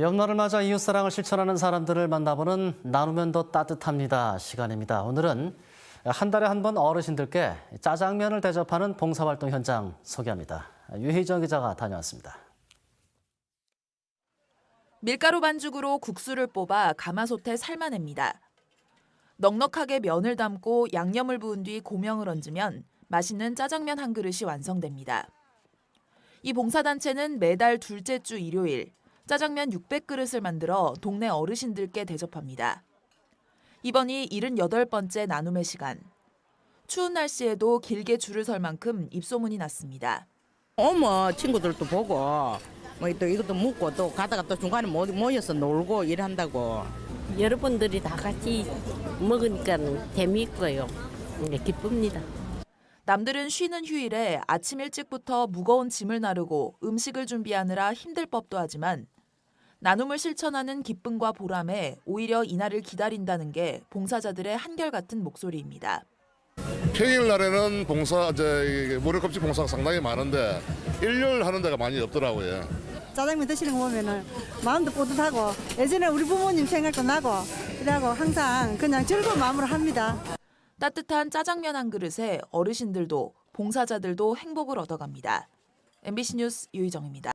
연말을 맞아 이웃사랑을 실천하는 사람들을 만나보는 나누면 더 따뜻합니다 시간입니다. 오늘은 한 달에 한 번 어르신들께 짜장면을 대접하는 봉사활동 현장 소개합니다. 유희정 기자가 다녀왔습니다. 밀가루 반죽으로 국수를 뽑아 가마솥에 삶아냅니다. 넉넉하게 면을 담고 양념을 부은 뒤 고명을 얹으면 맛있는 짜장면 한 그릇이 완성됩니다. 이 봉사단체는 매달 둘째 주 일요일 짜장면 600그릇을 만들어 동네 어르신들께 대접합니다. 이번이 78번째 나눔의 시간. 추운 날씨에도 길게 줄을 설 만큼 입소문이 났습니다. 어머 친구들도 보고 뭐또 이것도 묻고 또 가다가 또 중간에 모- 모여서 놀고 일한다고 여러분들이 다 같이 먹으니까 재미있고요. 네, 기쁩니다. 남들은 쉬는 휴일에 아침 일찍부터 무거운 짐을 나르고 음식을 준비하느라 힘들 법도 하지만 나눔을 실천하는 기쁨과 보람에 오히려 이날을 기다린다는 게 봉사자들의 한결같은 목소리입니다. 평일 날에는 봉사 이제 무료급식 봉사가 상당히 많은데 일요일 하는 데가 많이 없더라고요. 짜장면 드시는 거 보면은 마음도 뿌듯하고 예전에 우리 부모님 생각도 나고 그래고 항상 그냥 즐거운 마음으로 합니다. 따뜻한 짜장면 한 그릇에 어르신들도 봉사자들도 행복을 얻어갑니다. MBC 뉴스 유희정입니다.